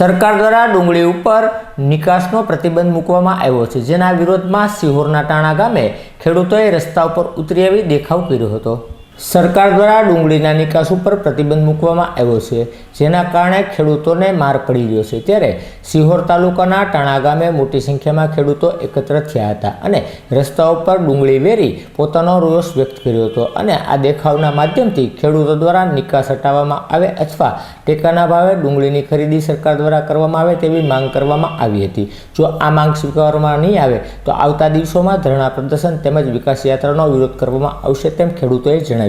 સરકાર દ્વારા ડુંગળી ઉપર નિકાસનો પ્રતિબંધ મૂકવામાં આવ્યો છે, જેના વિરોધમાં સિહોરના ટાણા ગામે ખેડૂતોએ રસ્તા ઉપર ઉતરી આવી દેખાવ કર્યો હતો. સરકાર દ્વારા ડુંગળીના નિકાસ ઉપર પ્રતિબંધ મૂકવામાં આવ્યો છે, જેના કારણે ખેડૂતોને માર પડી રહ્યો છે. ત્યારે સિહોર તાલુકાના ટાણા ગામે મોટી સંખ્યામાં ખેડૂતો એકત્ર થયા હતા અને રસ્તા ઉપર ડુંગળી વેરી પોતાનો રોષ વ્યક્ત કર્યો હતો અને આ દેખાવના માધ્યમથી ખેડૂતો દ્વારા નિકાસ હટાવવામાં આવે અથવા ટેકાના ભાવે ડુંગળીની ખરીદી સરકાર દ્વારા કરવામાં આવે તેવી માંગ કરવામાં આવી હતી. જો આ માંગ સ્વીકારવામાં નહીં આવે, તો આવતા દિવસોમાં ધરણા પ્રદર્શન તેમજ વિકાસ યાત્રાનો વિરોધ કરવામાં આવશે તેમ ખેડૂતોએ જણાવ્યું.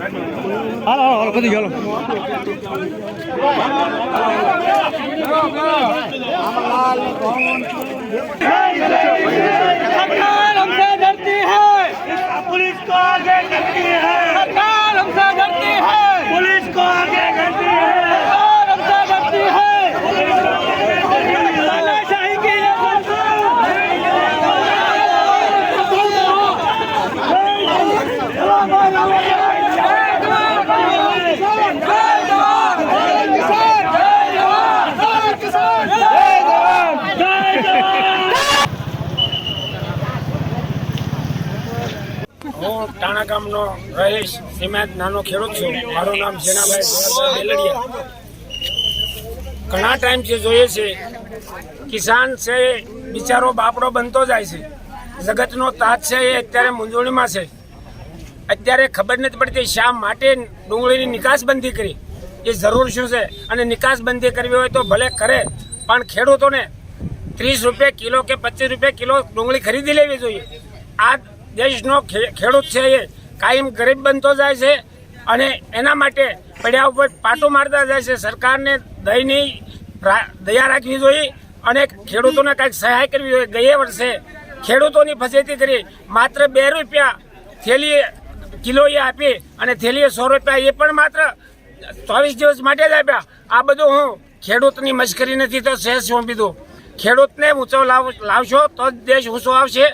સરકાર ભગવાનના નામ લઈએ सरकार हमसे डरती है पुलिस को आगे करती है હું ટાણા ગામનો રહીશ. હિમાયત નાનો ખેડૂત છું. મારું નામ જેનાભાઈ બેલડિયા ઘણા ટાઈમથી જોઈએ છે, કિસાન છે, બિચારો બાપડો બનતો જાય છે. જગતનો તાજ છે એ અત્યારે મૂંઝવણીમાં છે. અત્યારે ખબર નથી પડતી શા માટે ડુંગળીની નિકાસબંધી કરી. એ જરૂર શું છે? અને નિકાસબંધી કરવી હોય તો ભલે કરે, પણ ખેડૂતોને ત્રીસ રૂપિયા કિલો કે પચીસ રૂપિયા કિલો ડુંગળી ખરીદી લેવી જોઈએ. આ દેશનો ખેડૂત છે એ. કાયમ ગરીબ બનતો જાય છે અને એના માટે પડ્યા ઉપર પાટો મારતા જાય છે. સરકારને દયની દયા રાખવી જોઈએ અને ખેડૂતોને કાંઈક સહાય કરવી જોઈએ. ગયે વર્ષે ખેડૂતોની ફસેતી કરી માત્ર બે રૂપિયા થેલી કિલો એ આપી અને થેલીએ સો રૂપિયા એ પણ માત્ર ચોવીસ દિવસ માટે જ આપ્યા. આ બધું હું ખેડૂતની મશ્કરી નથી તો સહેજ સોંપી દઉં ખેડૂતને ઊંચો લાવ, લાવશો તો જ દેશ ઊંચો આવશે.